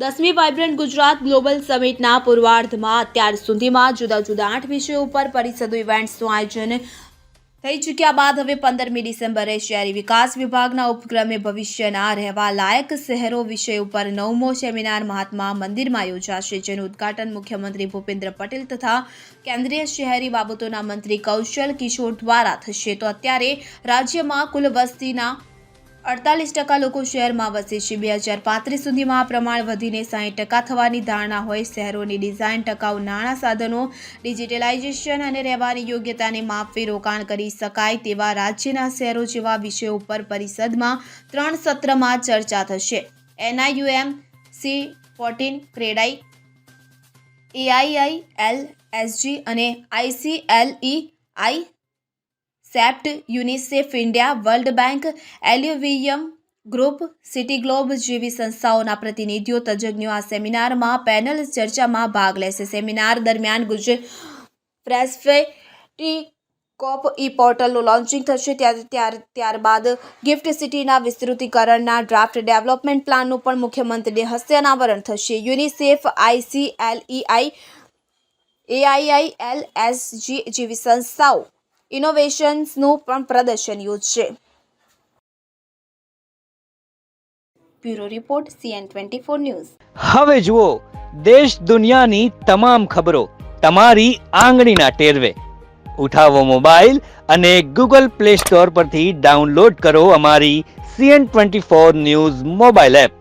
દસમી vibrant Gujarat global સમિટના પૂર્વાર્ધમાં અત્યાર સુધીમાં જુદા જુદા આઠ વિષયો ઉપર પરિષદો, ઇવેન્ટ્સનું આયોજન થઈ ચૂક્યા બાદ હવે પંદરમી ડિસેમ્બરે શહેરી વિકાસ વિભાગના ઉપક્રમે ભવિષ્યના રહેવા લાયક શહેરો વિષય ઉપર નવમો સેમિનાર મહાત્મા મંદિરમાં યોજાશે, જેનું ઉદ્ઘાટન મુખ્યમંત્રી ભૂપેન્દ્ર પટેલ તથા કેન્દ્રીય શહેરી બાબતોના મંત્રી કૌશલ કિશોર દ્વારા થશે. તો અત્યારે રાજ્યમાં કુલ વસ્તીના અડતાલીસ ટકા લોકો શહેરમાં વસે છે. બે હજાર પાંત્રીસ સુધીમાં પ્રમાણ વધીને સાહીઠ ટકા થવાની ધારણા હોય. શહેરોની ડિઝાઇન ટકાઉ નાણાં સાધનો, ડિજિટલાઇઝેશન અને રહેવાની યોગ્યતાને માપવી, રોકાણ કરી શકાય તેવા રાજ્યના શહેરો જેવા વિષયો ઉપર પરિષદમાં ત્રણ સત્રમાં ચર્ચા થશે. NIUM, C fourteen, CREDAI, AII, L, SG અને ICLE, I CEPT UNICEF India world bank Alluvium group city globe જેવી સંસ્થાઓના પ્રતિનિધિઓ તજજ્ઞો આ સેમિનારમાં પેનલ ચર્ચામાં ભાગ લેશે. સેમિનાર દરમિયાન ગુજરાત પ્રેસફેટી કોપ ઈ પોર્ટલનું લોન્ચિંગ થશે. ત્યાર ત્યાર, ત્યારબાદ ગિફ્ટ સિટીના વિસ્તૃતીકરણના ડ્રાફ્ટ ડેવલપમેન્ટ પ્લાનનું પણ મુખ્યમંત્રીને હસ્તે અનાવરણ થશે. યુનિસેફ આઈસીએલઈઆઈ એઆઈઆઈએલ એસજી જેવી સંસ્થાઓ ઇનોવેશન્સનું પણ પ્રદર્શન યોજશે. Bureau report CN twenty four news. હવે જુઓ, દેશ દુનિયાની તમામ ખબરો તમારી આંગળીના ટેરવે. ઉઠાવો મોબાઈલ અને ગૂગલ પ્લે સ્ટોર પરથી ડાઉનલોડ કરો અમારી CN twenty four news mobile app.